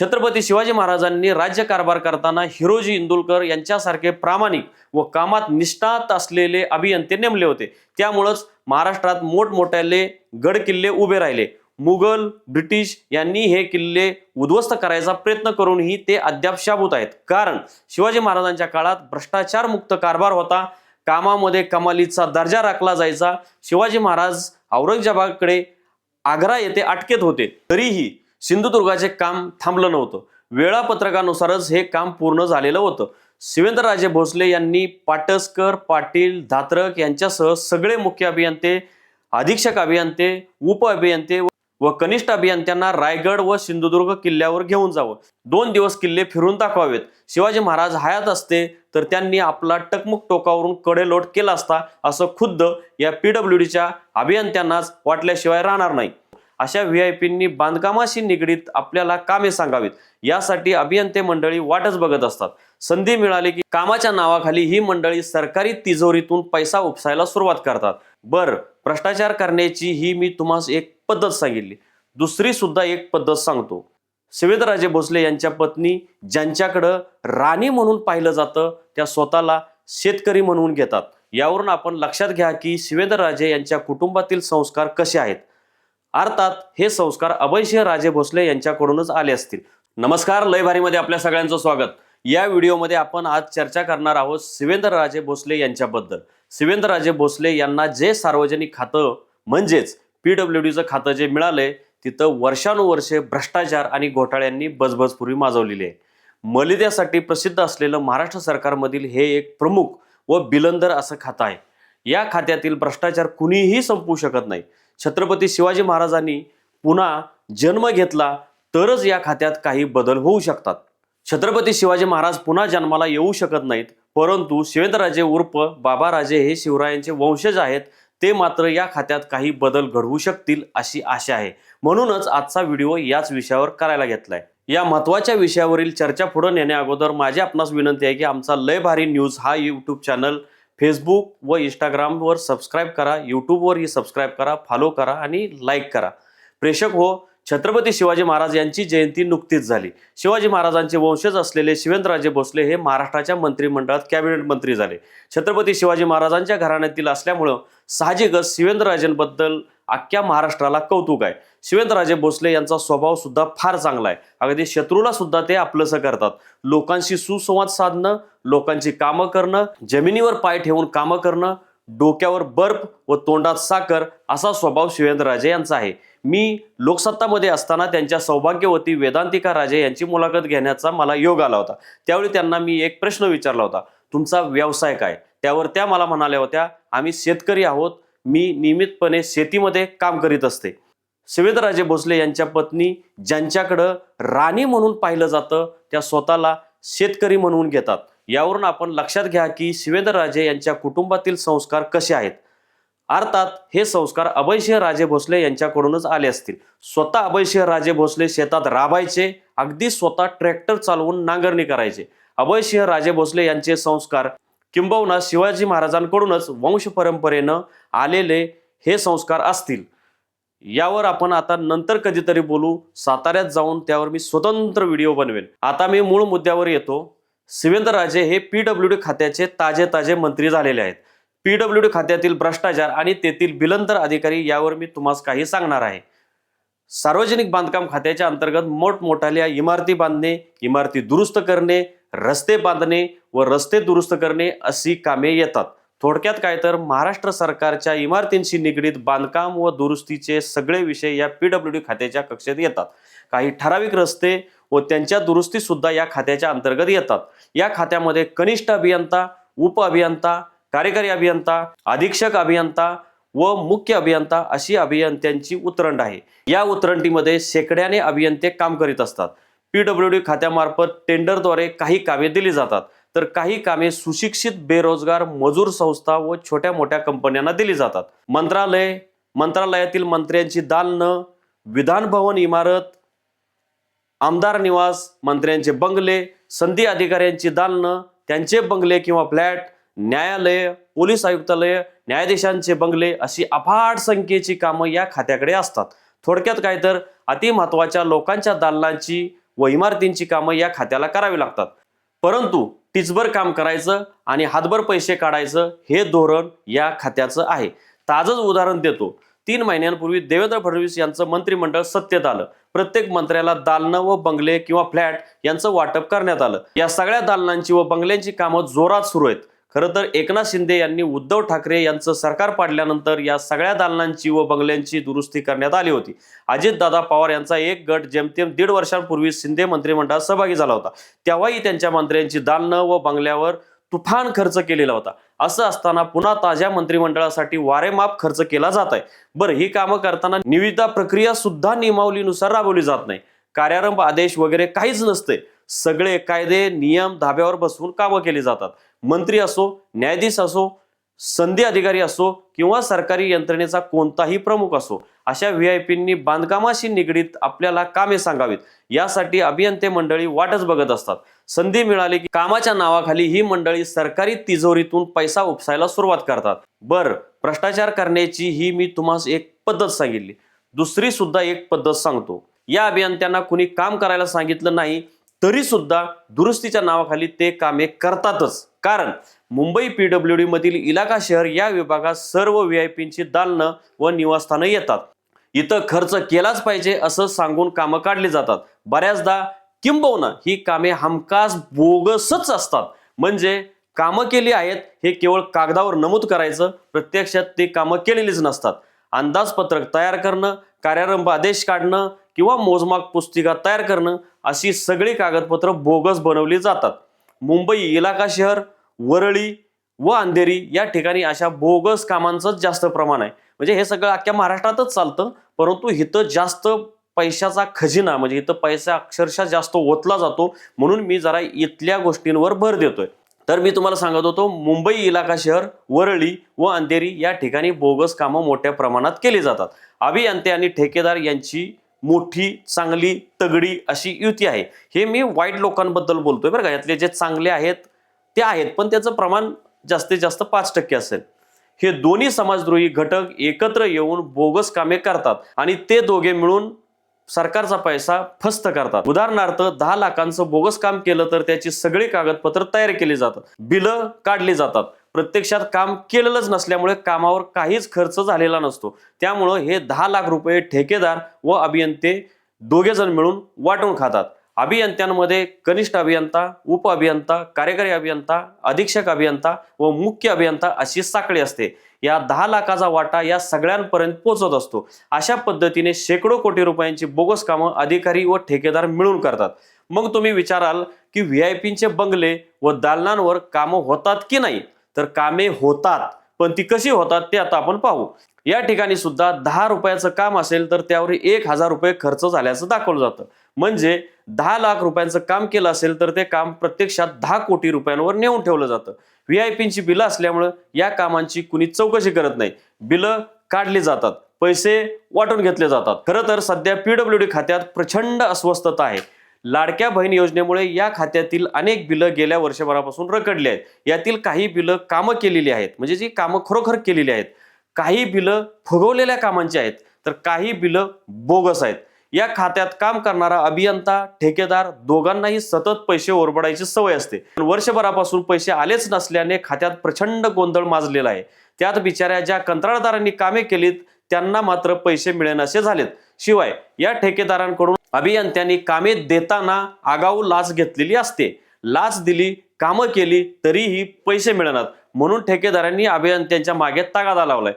छत्रपती शिवाजी महाराजांनी राज्यकारभार करताना हिरोजी इंदुलकर यांच्यासारखे प्रामाणिक व कामात निष्णात असलेले अभियंते नेमले होते. त्यामुळंच महाराष्ट्रात मोठमोठ्याले गड किल्ले उभे राहिले. मुघल ब्रिटिश यांनी हे किल्ले उद्ध्वस्त करायचा प्रयत्न करूनही ते अद्याप शाबूत आहेत. कारण शिवाजी महाराजांच्या काळात भ्रष्टाचार मुक्त कारभार होता. कामामध्ये कमालीचा दर्जा राखला जायचा. शिवाजी महाराज औरंगजेबाकडे आग्रा येथे अटकेत होते. तरीही सिंधुदुर्गाचे काम थांबलं नव्हतं. वेळापत्रकानुसारच हे काम पूर्ण झालेलं होतं. शिवेंद्रराजे भोसले यांनी पाटसकर पाटील धात्रक यांच्यासह सगळे मुख्य अभियंते अधीक्षक अभियंते उप अभियंते व कनिष्ठ अभियंत्यांना रायगड व सिंधुदुर्ग किल्ल्यावर घेऊन जावं. दोन दिवस किल्ले फिरून दाखवावेत. शिवाजी महाराज हयात असते तर त्यांनी आपला टकमुक टोकावरून कडेलोट केला असता असं खुद्द या पीडब्ल्यूडीच्या अभियंत्यांनाच वाटल्याशिवाय राहणार नाही. अशा व्ही आय पींनी बांधकामाशी निगडीत आपल्याला कामे सांगावीत. यासाठी अभियंते मंडळी वाटच बघत असतात. संधी मिळाली की कामाच्या नावाखाली ही मंडळी सरकारी तिजोरीतून पैसा उपसायला सुरुवात करतात. बर भ्रष्टाचार करण्याची ही मी तुम्हाला एक पद्धत सांगितली. दुसरी सुद्धा एक पद्धत सांगतो. शिवेंद्रराजे भोसले यांच्या पत्नी ज्यांच्याकडं राणी म्हणून पाहिलं जातं त्या स्वतःला शेतकरी म्हणून घेतात. यावरून आपण लक्षात घ्या की शिवेंद्रराजे यांच्या कुटुंबातील संस्कार कसे आहेत. अर्थात हे संस्कार अभयसिंह राजे भोसले यांच्याकडूनच आले असतील. नमस्कार लयभारीमध्ये आपल्या सगळ्यांचं स्वागत. या व्हिडिओमध्ये आपण आज चर्चा करणार आहोत शिवेंद्रराजे भोसले यांच्याबद्दल. शिवेंद्रराजे भोसले यांना जे सार्वजनिक खातं म्हणजेच पीडब्ल्यू डीचं खातं जे मिळालंय तिथं वर्षानुवर्षे भ्रष्टाचार आणि घोटाळ्यांनी बजबजपुरी माजवलेली आहे. मलिद्यासाठी प्रसिद्ध असलेलं महाराष्ट्र सरकारमधील हे एक प्रमुख व बिलंदर असं खातं आहे. या खात्यातील भ्रष्टाचार कुणीही संपवू शकत नाही. छत्रपती शिवाजी महाराजांनी पुन्हा जन्म घेतला तरच या खात्यात काही बदल होऊ शकतात. छत्रपती शिवाजी महाराज पुन्हा जन्माला येऊ शकत नाहीत परंतु शिवेंद्रराजे उर्फ बाबाराजे हे शिवरायांचे वंशज आहेत ते मात्र या खात्यात काही बदल घडवू शकतील अशी आशा आहे. म्हणूनच आजचा व्हिडिओ याच विषयावर करायला घेतलाय. या महत्त्वाच्या विषयावरील चर्चा पुढे नेण्या अगोदर माझी आपणास विनंती आहे की आमचा लय भारी न्यूज हा यूट्यूब चॅनल फेसबुक व इंस्टाग्रामवर सबस्क्राईब करा यूट्यूबवरही सबस्क्राईब करा फॉलो करा आणि लाईक करा. प्रेक्षक हो छत्रपती शिवाजी महाराज यांची जयंती नुकतीच झाली. शिवाजी महाराजांचे वंशज असलेले शिवेंद्रराजे भोसले हे महाराष्ट्राच्या मंत्रिमंडळात कॅबिनेट मंत्री झाले. छत्रपती शिवाजी महाराजांच्या घराण्यातील असल्यामुळं साहजिकच शिवेंद्रराजेंबद्दल अख्ख्या महाराष्ट्राला कौतुक आहे. शिवेंद्रराजे भोसले यांचा स्वभाव सुद्धा फार चांगला आहे. अगदी शत्रूला सुद्धा ते आपलंसं करतात. लोकांशी सुसंवाद साधणं लोकांची कामं करणं जमिनीवर पाय ठेवून कामं करणं डोक्यावर बर्फ व तोंडात साखर असा स्वभाव शिवेंद्रराजे यांचा आहे. मी लोकसत्तामध्ये असताना त्यांच्या सौभाग्यवती वेदांतिका राजे यांची मुलाखत घेण्याचा मला योग आला होता. त्यावेळी त्यांना मी एक प्रश्न विचारला होता. तुमचा व्यवसाय काय? त्यावर त्या मला म्हणाल्या होत्या आम्ही शेतकरी आहोत. मी नियमितपणे शेतीमध्ये काम करीत असते. शिवेंद्रराजे भोसले यांच्या पत्नी ज्यांच्याकडं राणी म्हणून पाहिलं जातं त्या स्वतःला शेतकरी म्हणून घेतात. यावरून आपण लक्षात घ्या की शिवेंद्रराजे यांच्या कुटुंबातील संस्कार कसे आहेत. अर्थात हे संस्कार अभयसिंह राजे भोसले यांच्याकडूनच आले असतील. स्वतः अभयसिंह राजे भोसले शेतात राबायचे अगदी स्वतः ट्रॅक्टर चालवून नांगरणी करायचे. अभयसिंह राजे भोसले यांचे संस्कार किंबहुना शिवाजी महाराजांकडूनच वंश परंपरेनं आलेले हे संस्कार असतील. यावर आपण आता नंतर कधीतरी बोलू. साताऱ्यात जाऊन त्यावर मी स्वतंत्र व्हिडिओ बनवेन. आता मी मूळ मुद्द्यावर येतो. शिवेंद्रराजे हे पीडब्ल्यू डी खात्याचे ताजे ताजे मंत्री झालेले आहेत. पीडब्ल्यू डी खात्यातील भ्रष्टाचार आणि तेथील बिलंतर अधिकारी यावर मी तुम्हाला काही सांगणार आहे. सार्वजनिक बांधकाम खात्याच्या अंतर्गत मोठमोठाल्या इमारती बांधणे इमारती दुरुस्त करणे रस्ते बांधणे व रस्ते दुरुस्त करणे अशी कामे येतात. थोडक्यात काय तर महाराष्ट्र सरकारच्या इमारतींशी निगडीत बांधकाम व दुरुस्तीचे सगळे विषय या पीडब्ल्यू डी खात्याच्या कक्षेत येतात. काही ठराविक रस्ते व त्यांच्या दुरुस्ती सुद्धा या खात्याच्या अंतर्गत येतात. या खात्यामध्ये कनिष्ठ अभियंता उप अभियंता कार्यकारी अभियंता अधीक्षक अभियंता व मुख्य अभियंता अशी अभियंत्यांची उतरंड आहे. या उतरंडीमध्ये शेकड्याने अभियंते काम करीत असतात. पीडब्ल्यू डी खात्यामार्फत टेंडरद्वारे काही कामे दिली जातात. तर काही कामे सुशिक्षित बेरोजगार मजूर संस्था व छोट्या मोठ्या कंपन्यांना दिली जातात. मंत्रालय मंत्रालयातील मंत्र्यांची दालनं विधानभवन इमारत आमदार निवास मंत्र्यांचे बंगले संधी अधिकाऱ्यांची दालनं त्यांचे बंगले किंवा फ्लॅट न्यायालय पोलीस आयुक्तालय न्यायाधीशांचे बंगले अशी अफाट संख्येची कामं या खात्याकडे असतात. थोडक्यात काय तर अति महत्त्वाच्या लोकांच्या दालनांची व इमारतींची कामं या खात्याला करावी लागतात. परंतु टिचभर काम करायचं आणि हातभर पैसे काढायचं हे धोरण या खात्याचं आहे. ताजंच उदाहरण देतो. तीन महिन्यांपूर्वी देवेंद्र फडणवीस यांचं मंत्रिमंडळ सत्तेत आलं. प्रत्येक मंत्र्याला दालनं व बंगले किंवा फ्लॅट यांचं वाटप करण्यात आलं. या सगळ्या दालनांची व बंगल्यांची कामं जोरात सुरू आहेत. खरं तर एकनाथ शिंदे यांनी उद्धव ठाकरे यांचं सरकार पाडल्यानंतर या सगळ्या दालनांची व बंगल्यांची दुरुस्ती करण्यात आली होती. अजितदादा पवार यांचा एक गट जेमतेम दीड वर्षांपूर्वी शिंदे मंत्रिमंडळात सहभागी झाला होता. तेव्हाही त्यांच्या मंत्र्यांची दालनं व बंगल्यावर तुफान खर्च केलेला होता. असं असताना पुन्हा ताज्या मंत्रिमंडळासाठी वारेमाप खर्च केला जात आहे. बरं ही कामं करताना निविदा प्रक्रिया सुद्धा नियमावलीनुसार राबवली जात नाही. कार्यारंभ आदेश वगैरे काहीच नसते. सगळे कायदे नियम धाब्यावर बसवून कामं केली जातात. मंत्री असो न्यायाधीश असो संधी अधिकारी असो किंवा सरकारी यंत्रणेचा कोणताही प्रमुख असो अशा व्ही आय पींनी बांधकामाशी निगडीत आपल्याला कामे सांगावीत. यासाठी अभियंते मंडळी वाटच बघत असतात. संधी मिळाली की कामाच्या नावाखाली ही मंडळी सरकारी तिजोरीतून पैसा उपसायला सुरुवात करतात. बर भ्रष्टाचार करण्याची ही मी तुम्हाला एक पद्धत सांगितली. दुसरी सुद्धा एक पद्धत सांगतो. या अभियंत्यांना कुणी काम करायला सांगितलं नाही तरी सुद्धा दुरुस्तीच्या नावाखाली ते कामे करतातच. कारण मुंबई पीडब्ल्यू डी मधील इलाका शहर या विभागात सर्व व्ही आय पींची दालनं व निवासस्थानं येतात. इथं खर्च केलाच पाहिजे असं सांगून कामं काढली जातात. बऱ्याचदा किंबहुना ही कामे हमखास बोगसच असतात. म्हणजे कामं केली आहेत हे केवळ कागदावर नमूद करायचं प्रत्यक्षात ते कामं केलेलीच नसतात. अंदाजपत्रक तयार करणं कार्यारंभ आदेश काढणं किंवा मोजमाप पुस्तिका तयार करणं अशी सगळी कागदपत्र बोगस बनवली जातात. मुंबई इलाका शहर वरळी व अंधेरी या ठिकाणी अशा बोगस कामांचंच जास्त प्रमाण आहे. म्हणजे हे सगळं अख्ख्या महाराष्ट्रातच चालतं परंतु इथं जास्त पैशाचा खजिना म्हणजे इथं पैसा अक्षरशः जास्त ओतला जातो म्हणून मी जरा इथल्या गोष्टींवर भर देतोय. तर मी तुम्हाला सांगत होतो मुंबई इलाका शहर वरळी व अंधेरी या ठिकाणी बोगस कामं मोठ्या प्रमाणात केली जातात. अभियंते आणि ठेकेदार यांची मोठी चांगली तगडी अशी युती आहे. हे मी वाईट लोकांबद्दल बोलतोय बरं का. यातले जे चांगले आहेत ते आहेत पण त्याचं प्रमाण जास्तीत जास्त पाच टक्के असेल. हे दोन्ही समाजद्रोही घटक एकत्र येऊन बोगस कामे करतात आणि ते दोघे मिळून सरकारचा पैसा फस्त करतात. उदाहरणार्थ दहा लाखांचं बोगस काम केलं तर त्याची सगळी कागदपत्र तयार केली जातात. बिलं काढली जातात. प्रत्यक्षात काम केलेलंच नसल्यामुळे कामावर काहीच खर्च झालेला नसतो. त्यामुळं हे दहा लाख रुपये ठेकेदार व अभियंते दोघे जण मिळून वाटून खातात. अभियंत्यांमध्ये कनिष्ठ अभियंता उप अभियंता कार्यकारी अभियंता अधीक्षक अभियंता व मुख्य अभियंता अशी साखळी असते. या दहा लाखाचा वाटा या सगळ्यांपर्यंत पोहोचत असतो. अशा पद्धतीने शेकडो कोटी रुपयांची बोगस कामं अधिकारी व ठेकेदार मिळून करतात. मग तुम्ही विचाराल की व्ही आय पीचे बंगले व दालनांवर कामं होतात की नाही? तर कामे होतात पण ती कशी होतात ते आता आपण पाहू. या ठिकाणी सुद्धा दहा रुपयाचं काम असेल तर त्यावर एक हजार रुपये खर्च झाल्याचं दाखवलं जातं. म्हणजे दहा लाख रुपयांचं काम केलं असेल तर ते काम प्रत्यक्षात दहा कोटी रुपयांवर नेऊन ठेवलं जातं. व्ही आय पीची बिलं असल्यामुळं या कामांची कुणी चौकशी करत नाही. बिलं काढली जातात. पैसे वाटून घेतले जातात. खरं तर सध्या पीडब्ल्यू डी खात्यात प्रचंड अस्वस्थता आहे. लाडक्या बहीण योजनेमुळे या खात्यातील अनेक बिलं गेल्या वर्षभरापासून रखडली आहेत. यातील काही बिलं कामं केलेली आहेत. म्हणजे जी कामं खरोखर केलेली आहेत. काही बिलं फुगवलेल्या कामांची आहेत तर काही बिलं बोगस आहेत. या खात्यात काम करणारा अभियंता ठेकेदार दोघांनाही सतत पैसे ओरबडायची सवय असते. पण वर्षभरापासून पैसे आलेच नसल्याने खात्यात प्रचंड गोंधळ माजलेला आहे. त्यात बिचाऱ्या ज्या कंत्राटदारांनी कामे केलीत त्यांना मात्र पैसे मिळेनासे झालेत. शिवाय या ठेकेदारांकडून अभियंत्यांनी कामे देताना आगाऊ लाच घेतलेली असते. लाच दिली कामं केली तरीही पैसे मिळणार म्हणून ठेकेदारांनी अभियंत्यांच्या मागे तागादा लावलाय.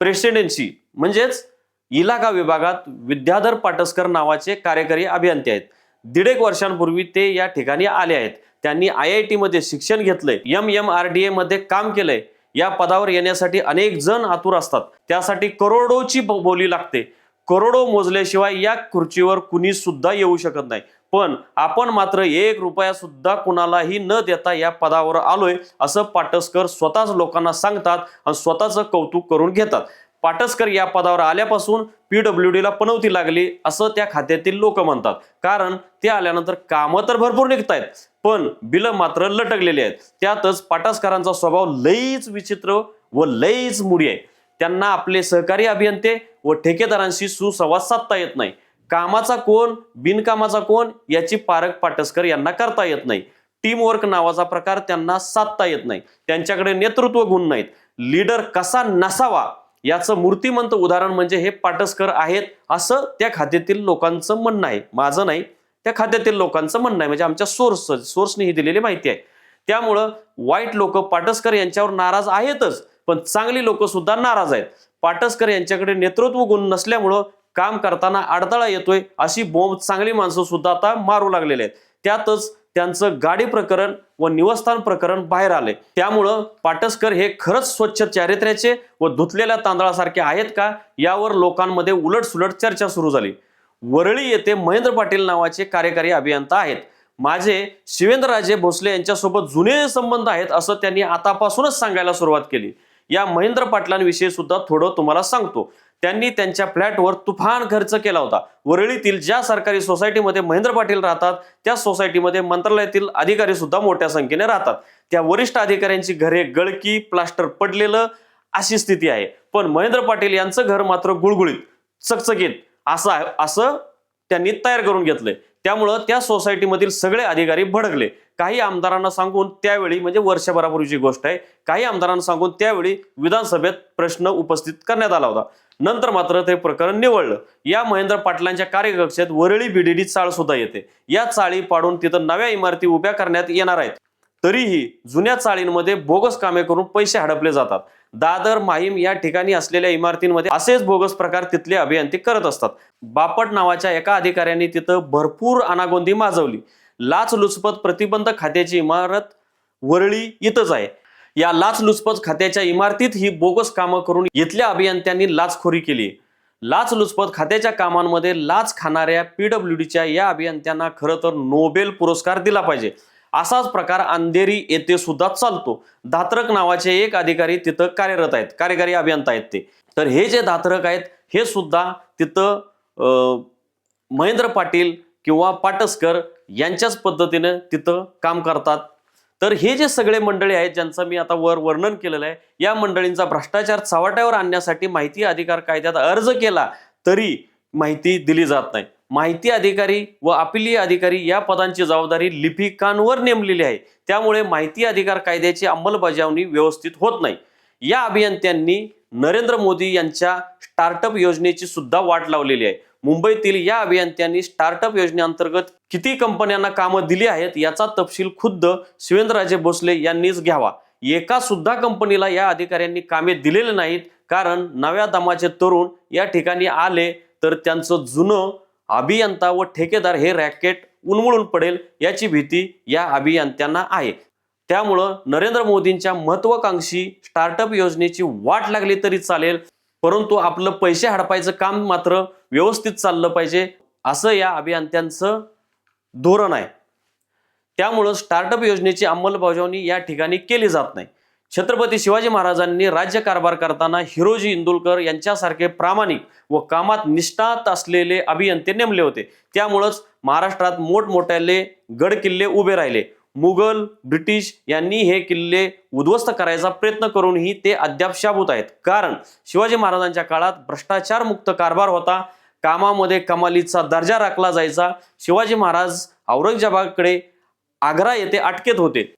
प्रेसिडेन्सी म्हणजेच इलाका विभागात विद्याधर पाटसकर नावाचे कार्यकारी अभियंते आहेत. दीड एक वर्षांपूर्वी ते या ठिकाणी आले आहेत. त्यांनी आय आय टी मध्ये शिक्षण घेतलंय. M M R D A मध्ये काम केलंय. या पदावर येण्यासाठी अनेक जण आतुर असतात. त्यासाठी करोडोची बोली लागते. करोडो मोजल्याशिवाय या खुर्चीवर कुणी सुद्धा येऊ शकत नाही. पण आपण मात्र एक रुपया सुद्धा कुणालाही न देता या पदावर आलोय असं पाटसकर स्वतःच लोकांना सांगतात आणि स्वतःचं कौतुक करून घेतात. पाटसकर या पदावर आल्यापासून पीडब्ल्यू डीला पनवती लागली असं त्या खात्यातील लोक म्हणतात. कारण ते आल्यानंतर कामं तर भरपूर निघतायत पण बिलं मात्र लटकलेली आहेत. त्यातच पाटसकरांचा स्वभाव लईच विचित्र व लईच मुडी आहे. त्यांना आपले सहकारी अभियंते व ठेकेदारांशी सुसंवाद साधता येत नाही. कामाचा कोण बिनकामाचा कोण याची पारख पाटसकर यांना करता येत नाही. टीम वर्क नावाचा प्रकार त्यांना साधता येत नाही. त्यांच्याकडे नेतृत्व गुण नाहीत. लीडर कसा नसावा याचं मूर्तिमंत उदाहरण म्हणजे हे पाटसकर आहेत असं त्या खात्यातील लोकांचं म्हणणं आहे. माझं नाही त्या खात्यातील लोकांचं म्हणणं आहे. म्हणजे आमच्या सोर्स सोर्सने ही दिलेली माहिती आहे. त्यामुळं वाईट लोक पाटसकर यांच्यावर नाराज आहेतच पण चांगली लोक सुद्धा नाराज आहेत. पाटसकर यांच्याकडे नेतृत्व गुण नसल्यामुळं काम करताना अडथळा येतोय अशी बोंब चांगली माणसं सुद्धा आता मारू लागलेले आहेत. त्यातच त्यांचं गाडी प्रकरण व निवस्थान प्रकरण बाहेर आले त्यामुळं पाटसकर हे खरंच स्वच्छ चारित्र्याचे व धुतलेल्या तांदळासारखे आहेत का यावर लोकांमध्ये उलटसुलट चर्चा सुरू झाली. वरळी येथे महेंद्र पाटील नावाचे कार्यकारी अभियंता आहेत. माझे शिवेंद्रराजे भोसले यांच्यासोबत जुने संबंध आहेत असं त्यांनी आतापासूनच सांगायला सुरुवात केली. या महेंद्र पाटलांविषयी सुद्धा थोडं तुम्हाला सांगतो. त्यांनी त्यांच्या फ्लॅटवर तुफान खर्च केला होता. वरळीतील ज्या सरकारी सोसायटीमध्ये महेंद्र पाटील राहतात त्या सोसायटीमध्ये मंत्रालयातील अधिकारी सुद्धा मोठ्या संख्येने राहतात. त्या वरिष्ठ अधिकाऱ्यांची घरे गळकी प्लास्टर पडलेलं अशी स्थिती आहे. पण महेंद्र पाटील यांचं घर मात्र गुळगुळीत चकचकीत असं आहे असं त्यांनी तयार करून घेतलंय. त्यामुळं त्या सोसायटीमधील सगळे अधिकारी भडकले. काही आमदारांना सांगून त्यावेळी म्हणजे वर्षभरापूर्वीची गोष्ट आहे काही आमदारांना सांगून त्यावेळी विधानसभेत प्रश्न उपस्थित करण्यात आला होता. नंतर मात्र ते प्रकरण निवडलं. या महेंद्र पाटलांच्या कार्यकक्षेत वरळी बीडीडी चाळ सुद्धा येते. या चाळी पाडून तिथं नव्या इमारती उभ्या करण्यात येणार आहेत. तरीही जुन्या चाळींमध्ये बोगस कामे करून पैसे हडपले जातात. दादर माहीम या ठिकाणी असलेल्या इमारतींमध्ये असेच बोगस प्रकार तिथले अभियंते करत असतात. बापट नावाच्या एका अधिकाऱ्यांनी तिथं भरपूर अनागोंदी माजवली. लाचलुचपत प्रतिबंध खात्याची इमारत वरळी इथंच आहे. या लाचलुचपत खात्याच्या इमारतीत ही बोगस कामं करून इथल्या अभियंत्यांनी लाचखोरी केली. लाचलुचपत खात्याच्या कामांमध्ये लाच खाणाऱ्या पीडब्ल्यूडीच्या या अभियंत्यांना खरं तर नोबेल पुरस्कार दिला पाहिजे. असाच प्रकार अंधेरी येथे सुद्धा चालतो. धात्रक नावाचे एक अधिकारी तिथं कार्यरत आहेत. कार्यकारी अभियंता आहेत ते. तर हे जे धात्रक आहेत हे सुद्धा तिथं महेंद्र पाटील किंवा पाटसकर यांच्याच पद्धतीनं तिथं काम करतात. तर हे जे सगळे मंडळी आहेत ज्यांचं मी आता वर वर्णन केलेलं आहे या मंडळींचा भ्रष्टाचार चव्हाट्यावर आणण्यासाठी माहिती अधिकार कायद्यात अर्ज केला तरी माहिती दिली जात नाही. माहिती अधिकारी व अपिलीय अधिकारी या पदांची जबाबदारी लिपिकांवर नेमलेली आहे. त्यामुळे माहिती अधिकार कायद्याची अंमलबजावणी व्यवस्थित होत नाही. या अभियंत्यांनी नरेंद्र मोदी यांच्या स्टार्टअप योजनेची सुद्धा वाट लावलेली आहे. मुंबईतील या अभियंत्यांनी स्टार्टअप योजनेअंतर्गत किती कंपन्यांना कामं दिली आहेत याचा तपशील खुद्द शिवेंद्रराजे भोसले यांनीच घ्यावा. एका सुद्धा कंपनीला या अधिकाऱ्यांनी कामे दिलेले नाहीत कारण नव्या दमाचे तरुण या ठिकाणी आले तर त्यांचं जुनं अभियंता व ठेकेदार हे रॅकेट उन्मळून पडेल याची भीती या अभियंत्यांना आहे. त्यामुळं नरेंद्र मोदींच्या महत्वाकांक्षी स्टार्टअप योजनेची वाट लागली तरी चालेल. परंतु आपलं पैसे हडपायचं काम मात्र व्यवस्थित चाललं पाहिजे असं या अभियंत्यांचं धोरण आहे. त्यामुळं स्टार्टअप योजनेची अंमलबजावणी या ठिकाणी केली जात नाही. छत्रपती शिवाजी महाराजांनी राज्यकारभार करताना हिरोजी इंदुलकर यांच्यासारखे प्रामाणिक व कामात निष्णात असलेले अभियंते नेमले होते. त्यामुळंच महाराष्ट्रात मोठमोठ्याले गड किल्ले उभे राहिले. मुघल ब्रिटिश यांनी हे किल्ले उद्ध्वस्त करायचा प्रयत्न करूनही ते अद्याप शाबूत आहेत. कारण शिवाजी महाराजांच्या काळात भ्रष्टाचार मुक्त कारभार होता. कामामध्ये कमालीचा दर्जा राखला जायचा. शिवाजी महाराज औरंगजेबाकडे आग्रा येथे अटकेत होते.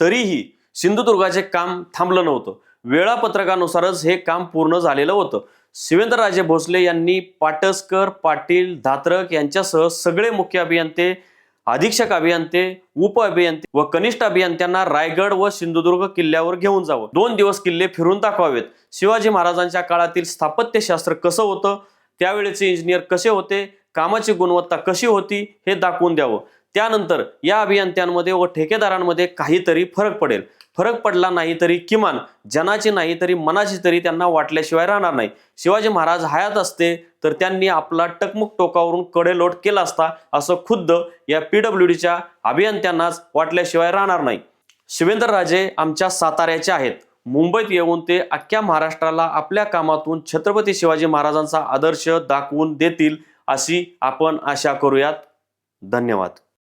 तरीही सिंधुदुर्गाचे काम थांबलं नव्हतं. वेळापत्रकानुसारच हे काम पूर्ण झालेलं होतं. शिवेंद्रराजे भोसले यांनी पाटसकर पाटील धात्रक यांच्यासह सगळे मुख्य अभियंते अधीक्षक अभियंते उप अभियंते व कनिष्ठ अभियंत्यांना रायगड व सिंधुदुर्ग किल्ल्यावर घेऊन जावं. दोन दिवस किल्ले फिरून दाखवावेत. शिवाजी महाराजांच्या काळातील स्थापत्यशास्त्र कसं होतं? त्यावेळेचे इंजिनियर कसे होते? कामाची गुणवत्ता कशी होती? हे दाखवून द्यावं. त्यानंतर या अभियंत्यांमध्ये व ठेकेदारांमध्ये काहीतरी फरक पडेल. फरक पडला नाही तरी किमान जनाची नाही तरी मनाची तरी त्यांना वाटल्याशिवाय राहणार नाही. शिवाजी महाराज हयात असते तर त्यांनी आपला टकमुक टोकावरून कडेलोट केला असता असं खुद्द या पीडब्ल्यूडीच्या अभियंत्यांनाच वाटल्याशिवाय राहणार नाही. शिवेंद्रराजे आमच्या साताऱ्याचे आहेत. मुंबईत येऊन ते अख्ख्या महाराष्ट्राला आपल्या कामातून छत्रपती शिवाजी महाराजांचा आदर्श दाखवून देतील अशी आपण आशा करूयात. धन्यवाद.